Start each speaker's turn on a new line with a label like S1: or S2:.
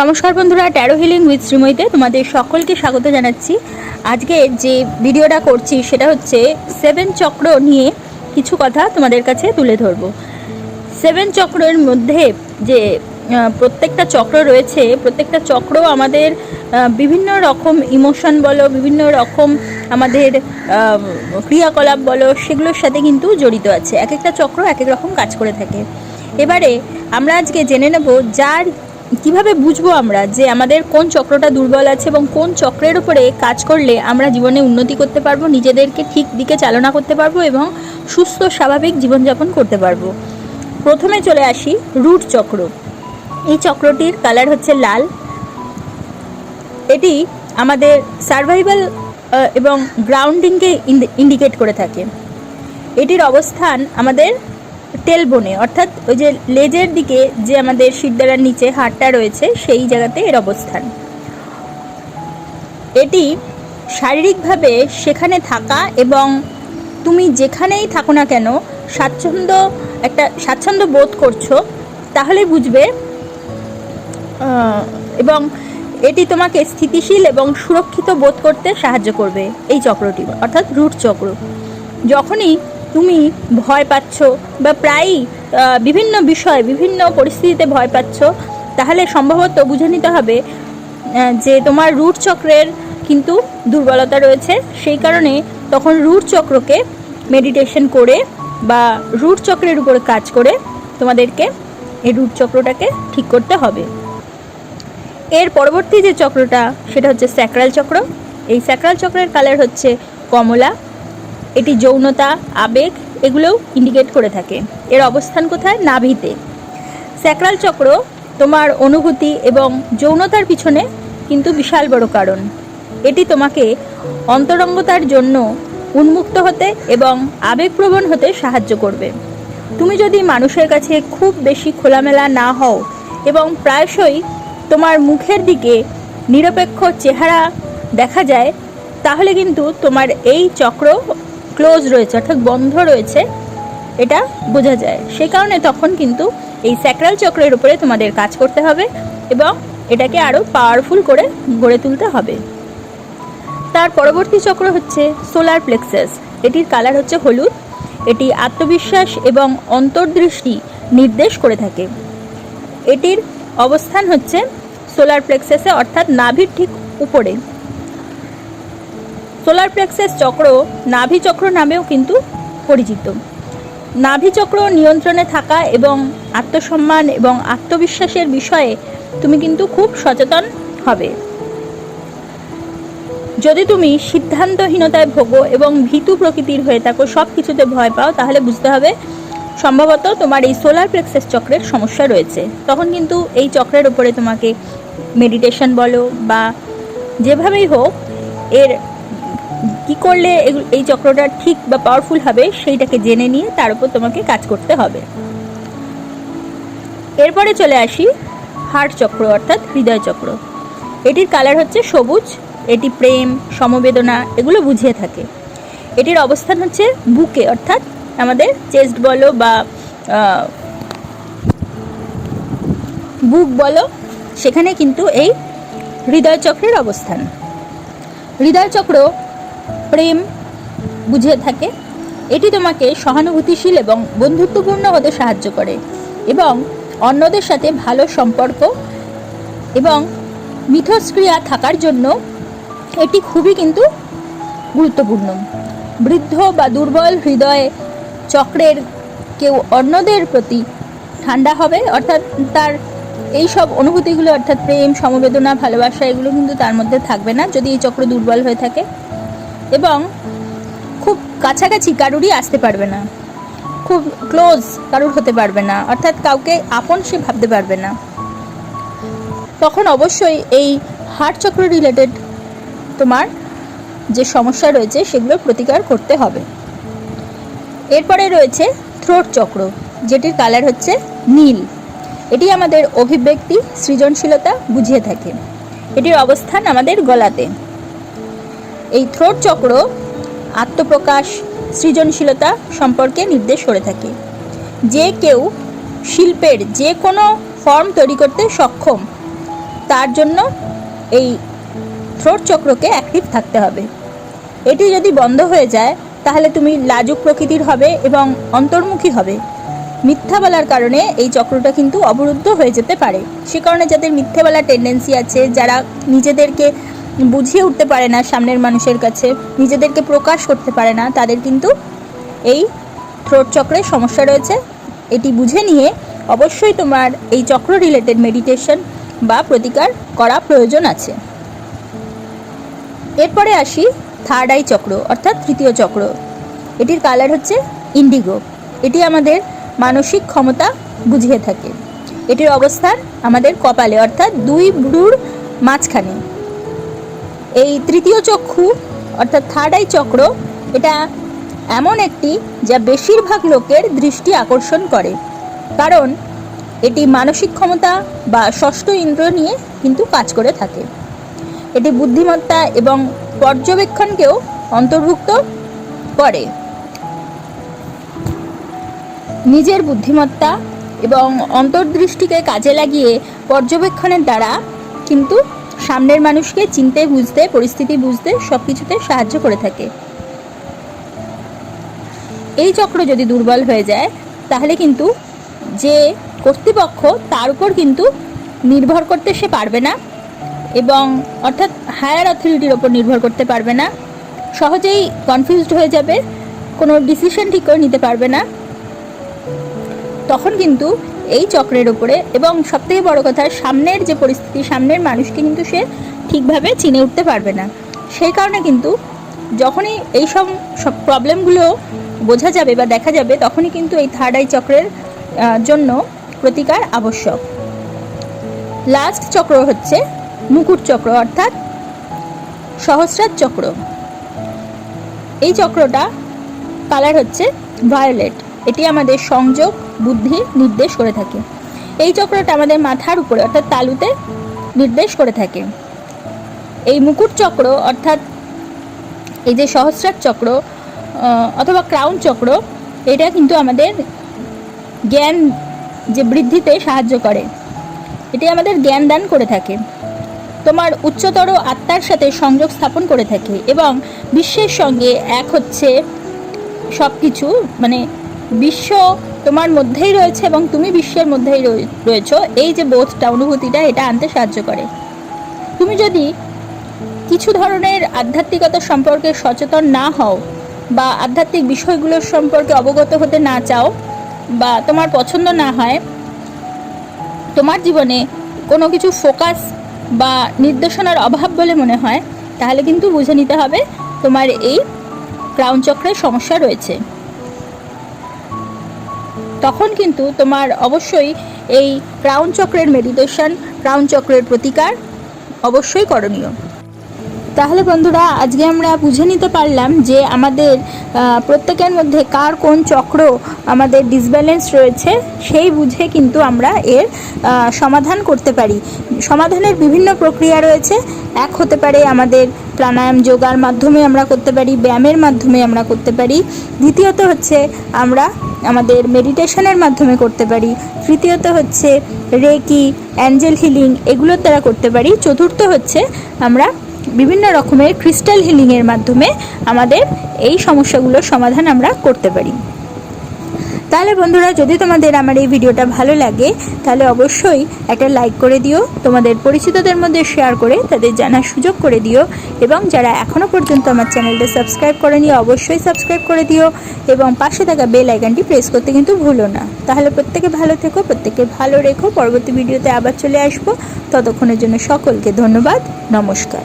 S1: নমস্কার বন্ধুরা taro healing with শ্রীময়ীতে তোমাদের সকলকে স্বাগত জানাচ্ছি। আজকে যে ভিডিওটা করছি, সেটা হচ্ছে সেভেন চক্র নিয়ে কিছু কথা তোমাদের কাছে তুলে ধরবো। সেভেন চক্রের মধ্যে যে প্রত্যেকটা চক্র রয়েছে, প্রত্যেকটা চক্র আমাদের বিভিন্ন রকম ইমোশন বলো, বিভিন্ন রকম আমাদের ক্রিয়াকলাপ বলো, সেগুলোর সাথে কিন্তু জড়িত আছে। এক একটা চক্র এক এক রকম কাজ করে থাকে। এবারে আমরা আজকে জেনে নেব যার কীভাবে বুঝব আমরা যে আমাদের কোন চক্রটা দুর্বল আছে এবং কোন চক্রের উপরে কাজ করলে আমরা জীবনে উন্নতি করতে পারব, নিজেদেরকে ঠিক দিকে চালনা করতে পারব এবং সুস্থ, স্বাভাবিক জীবনযাপন করতে পারব? প্রথমে চলে আসি রুট চক্র। এই চক্রটির কালার হচ্ছে লাল। এটি আমাদের সার্ভাইভাল এবং গ্রাউন্ডিংকে ইন্ডিকেট করে থাকে। এটির অবস্থান আমাদের টেলবোনে অর্থাৎ ওই যে লেজের দিকে যে আমাদের শিরদাঁড়ার নিচে হাড়টা রয়েছে, সেই জায়গাতে এর অবস্থান। এটি শারীরিকভাবে সেখানে থাকা এবং তুমি যেখানেই থাকো না কেন, স্বাচ্ছন্দ্য একটা স্বাচ্ছন্দ্য বোধ করছ, তাহলে বুঝবে এবং এটি তোমাকে স্থিতিশীল এবং সুরক্ষিত বোধ করতে সাহায্য করবে, এই চক্রটি, অর্থাৎ রুট চক্র। যখনই তুমি ভয় পাচ্ছ বা প্রায়ই বিভিন্ন বিষয়, বিভিন্ন পরিস্থিতিতে ভয় পাচ্ছ, তাহলে সম্ভবত বুঝে নিতে হবে যে তোমার রুট চক্রের কিন্তু দুর্বলতা রয়েছে। সেই কারণে তখন রুট চক্রকে মেডিটেশন করে বা রুট চক্রের উপরে কাজ করে তোমাদেরকে এই রুট চক্রটাকে ঠিক করতে হবে। এর পরবর্তী যে চক্রটা, সেটা হচ্ছে স্যাক্রাল চক্র। এই স্যাক্রাল চক্রের কালার হচ্ছে কমলা। এটি যৌনতা, আবেগ এগুলোও ইন্ডিকেট করে থাকে। এর অবস্থান কোথায়? নাভিতে। স্যাক্রাল চক্র তোমার অনুভূতি এবং যৌনতার পিছনে কিন্তু বিশাল বড় কারণ। এটি তোমাকে অন্তরঙ্গতার জন্য উন্মুক্ত হতে এবং আবেগপ্রবণ হতে সাহায্য করবে। তুমি যদি মানুষের কাছে খুব বেশি খোলামেলা না হও এবং প্রায়শই তোমার মুখের দিকে নিরপেক্ষ চেহারা দেখা যায়, তাহলে কিন্তু তোমার এই চক্র ক্লোজ রয়েছে, অর্থাৎ বন্ধ রয়েছে, এটা বোঝা যায়। সেই কারণে তখন কিন্তু এই স্যাক্রাল চক্রের উপরে তোমাদের কাজ করতে হবে এবং এটাকে আরও পাওয়ারফুল করে গড়ে তুলতে হবে। তার পরবর্তী চক্র হচ্ছে সোলার প্লেক্সাস এটির কালার হচ্ছে হলুদ। এটি আত্মবিশ্বাস এবং অন্তর্দৃষ্টি নির্দেশ করে থাকে। এটির অবস্থান হচ্ছে সোলার প্লেক্সাসে অর্থাৎ নাভির ঠিক উপরে। সোলার প্লেক্সাস চক্র নাভি চক্র নামেও কিন্তু পরিচিত। নাভি চক্র নিয়ন্ত্রণে থাকা এবং আত্মসম্মান এবং আত্মবিশ্বাসের বিষয়ে তুমি কিন্তু খুব সচেতন হবে। যদি তুমি সিদ্ধান্তহীনতায় ভোগো এবং ভীতু প্রকৃতির হয়ে থাকো, সব কিছুতে ভয় পাও, তাহলে বুঝতে হবে সম্ভবত তোমার এই সোলার প্লেক্সাস চক্রের সমস্যা রয়েছে। তখন কিন্তু এই চক্রের উপরে তোমাকে মেডিটেশন বলো বা যেভাবেই হোক, এর কি করলে এই চক্রটা ঠিক বা পাওয়ারফুল হবে সেইটাকে জেনে নিয়ে তার উপর তোমাকে কাজ করতে হবে। এরপরে চলে আসি হার্ট চক্র অর্থাৎ হৃদয় চক্র। এটির কালার হচ্ছে সবুজ, এটি প্রেম, সমবেদনা, এগুলো বুঝিয়ে থাকে। এটির অবস্থান হচ্ছে বুকে অর্থাৎ আমাদের চেস্ট বলো বা বুক বলো, সেখানে কিন্তু এই হৃদয় চক্রের অবস্থান। হৃদয় চক্র প্রেম বুঝিয়ে থাকে, এটি তোমাকে সহানুভূতিশীল এবং বন্ধুত্বপূর্ণ হতে সাহায্য করে এবং অন্যদের সাথে ভালো সম্পর্ক এবং মিথস্ক্রিয়া থাকার জন্য এটি খুবই কিন্তু গুরুত্বপূর্ণ। বৃদ্ধ বা দুর্বল হৃদয়ে চক্রের কেউ অন্যদের প্রতি ঠান্ডা হবে, অর্থাৎ তার এই সব অনুভূতিগুলো, অর্থাৎ প্রেম, সমবেদনা, ভালোবাসা, এগুলো কিন্তু তার মধ্যে থাকবে না যদি এই চক্র দুর্বল হয়ে থাকে। এবং খুব কাছাকাছি কারুরই আসতে পারবে না। খুব ক্লোজ কারুর হতে পারবে না। অর্থাৎ কাউকে আপন সে ভাবতে পারবে না। তখন অবশ্যই এই হার্ট চক্র রিলেটেড তোমার যে সমস্যা রয়েছে, সেগুলোর প্রতিকার করতে হবে। এরপরে রয়েছে থ্রোট চক্র, যেটির কালার হচ্ছে নীল। এটি আমাদের অভিব্যক্তি, সৃজনশীলতা বুঝিয়ে থাকে। এটির অবস্থান আমাদের গলাতে। এই থ্রোট চক্র আত্মপ্রকাশ, সৃজনশীলতা সম্পর্কে নির্দেশ করে থাকে। যে কেউ শিল্পের যে কোনো ফর্ম তৈরি করতে সক্ষম, তার জন্য এই থ্রোট চক্রকে অ্যাক্টিভ থাকতে হবে। এটি যদি বন্ধ হয়ে যায়, তাহলে তুমি লাজুক প্রকৃতির হবে এবং অন্তর্মুখী হবে। মিথ্যা বলার কারণে এই চক্রটা কিন্তু অবরুদ্ধ হয়ে যেতে পারে। সে কারণে যাদের মিথ্যে বলার টেন্ডেন্সি আছে, যারা নিজেদেরকে বুঝিয়ে উঠতে পারে না সামনের মানুষের কাছে, নিজেদেরকে প্রকাশ করতে পারে না, তাদের কিন্তু এই থ্রোট চক্রের সমস্যা রয়েছে। এটি বুঝে নিয়ে অবশ্যই তোমার এই চক্র রিলেটেড মেডিটেশন বা প্রতিকার করা প্রয়োজন আছে। এরপরে আসি থার্ড আই চক্র, অর্থাৎ তৃতীয় চক্র। এটির কালার হচ্ছে ইন্ডিগো এটি আমাদের মানসিক ক্ষমতা বুঝিয়ে থাকে। এটির অবস্থান আমাদের কপালে, অর্থাৎ দুই ভ্রুর মাঝখানে। এই তৃতীয় চক্ষু, অর্থাৎ থার্ড আই চক্র, এটা এমন একটি যা বেশিরভাগ লোকের দৃষ্টি আকর্ষণ করে। কারণ এটি মানসিক ক্ষমতা বা ষষ্ঠ ইন্দ্র নিয়ে কিন্তু কাজ করে থাকে। এটি বুদ্ধিমত্তা এবং পর্যবেক্ষণকেও অন্তর্ভুক্ত করে। নিজের বুদ্ধিমত্তা এবং অন্তর্দৃষ্টিকে কাজে লাগিয়ে পর্যবেক্ষণের দ্বারা কিন্তু সামনের মানুষকে চিনতে, বুঝতে, পরিস্থিতি বুঝতে সব কিছুতে সাহায্য করে থাকে। এই চক্র যদি দুর্বল হয়ে যায়, তাহলে কিন্তু যে কর্তৃপক্ষ তার উপর কিন্তু নির্ভর করতে সে পারবে না এবং অর্থাৎ হায়ার অথরিটির ওপর নির্ভর করতে পারবে না। সহজেই কনফিউজড হয়ে যাবে, কোনো ডিসিশন ঠিক করে নিতে পারবে না। তখন কিন্তু এই চক্রের ওপরে এবং সবথেকে বড় কথা, সামনের যে পরিস্থিতি, সামনের মানুষকে কিন্তু সে ঠিকভাবে চিনে উঠতে পারবে না। সেই কারণে কিন্তু যখনই এই সব সব প্রবলেমগুলো বোঝা যাবে বা দেখা যাবে, তখনই কিন্তু এই থার্ড আই চক্রের জন্য প্রতিকার আবশ্যক। লাস্ট চক্র হচ্ছে মুকুট চক্র, অর্থাৎ সহস্রার চক্র। এই চক্রটা কালার হচ্ছে ভায়োলেট এটি আমাদের সংযোগ বুদ্ধি নির্দেশ করে থাকে। এই চক্রটা আমাদের মাথার উপরে, অর্থাৎ তালুতে নির্দেশ করে থাকে। এই মুকুট চক্র, অর্থাৎ এই যে সহস্রার চক্র অথবা ক্রাউন চক্র, এটা কিন্তু আমাদের জ্ঞান যে বৃদ্ধিতে সাহায্য করে। এটি আমাদের জ্ঞান দান করে থাকে। তোমার উচ্চতর আত্মার সাথে সংযোগ স্থাপন করে থাকে এবং বিশ্বের সঙ্গে এক হচ্ছে সব কিছু মানে বিশ্ব তোমার মধ্যেই রয়েছে এবং তুমি বিশ্বের মধ্যেই রয়ে- রয়েছো, এই যে বোধটা, অনুভূতিটা, এটা আনতে সাহায্য করে। তুমি যদি কিছু ধরনের আধ্যাত্মিকতা সম্পর্কে সচেতন না হও বা আধ্যাত্মিক বিষয়গুলোর সম্পর্কে অবগত হতে না চাও বা তোমার পছন্দ না হয়, তোমার জীবনে কোনো কিছু ফোকাস বা নির্দেশনার অভাব বলে মনে হয়, তাহলে কিন্তু বুঝে নিতে হবে তোমার এই ক্রাউন চক্রের সমস্যা রয়েছে। তখন কিন্তু তোমার অবশ্যই এই ক্রাউন চক্রের মেডিটেশন ক্রাউন চক্রের প্রতিকার অবশ্যই করণীয়। তাহলে বন্ধুরা, আজকে আমরা বুঝে নিতে পারলাম যে আমাদের প্রত্যেকের মধ্যে কার কোন চক্র আমাদের ডিসব্যালেন্স রয়েছে, সেই বুঝে কিন্তু আমরা এর সমাধান করতে পারি। সমাধানের বিভিন্ন প্রক্রিয়া রয়েছে। এক হতে পারে আমাদের প্রাণায়াম যোগার মাধ্যমে আমরা করতে পারি, ব্যায়ামের মাধ্যমে আমরা করতে পারি। দ্বিতীয়ত হচ্ছে আমরা আমাদের মেডিটেশনের মাধ্যমে করতে পারি। তৃতীয়ত হচ্ছে রেকি অ্যাঞ্জেল হিলিং এগুলোর দ্বারা করতে পারি। চতুর্থ হচ্ছে আমরা বিভিন্ন রকমের ক্রিস্টাল হিলিংয়ের মাধ্যমে আমাদের এই সমস্যাগুলোর সমাধান আমরা করতে পারি। তাহলে বন্ধুরা, যদি তোমাদের আমার এই ভিডিওটা ভালো লাগে, তাহলে অবশ্যই একটা লাইক করে দিও, তোমাদের পরিচিতদের মধ্যে শেয়ার করে তাদের জানার সুযোগ করে দিও, এবং যারা এখনও পর্যন্ত আমার চ্যানেলটা সাবস্ক্রাইব করেনি, অবশ্যই সাবস্ক্রাইব করে দিও, এবং পাশে থাকা বেল আইকনটি প্রেস করতে কিন্তু ভুলো না। তাহলে প্রত্যেকে ভালো থেকো প্রত্যেকে ভালো রেখো, পরবর্তী ভিডিওতে আবার চলে আসব। ততক্ষণের জন্য সকলকে ধন্যবাদ, নমস্কার।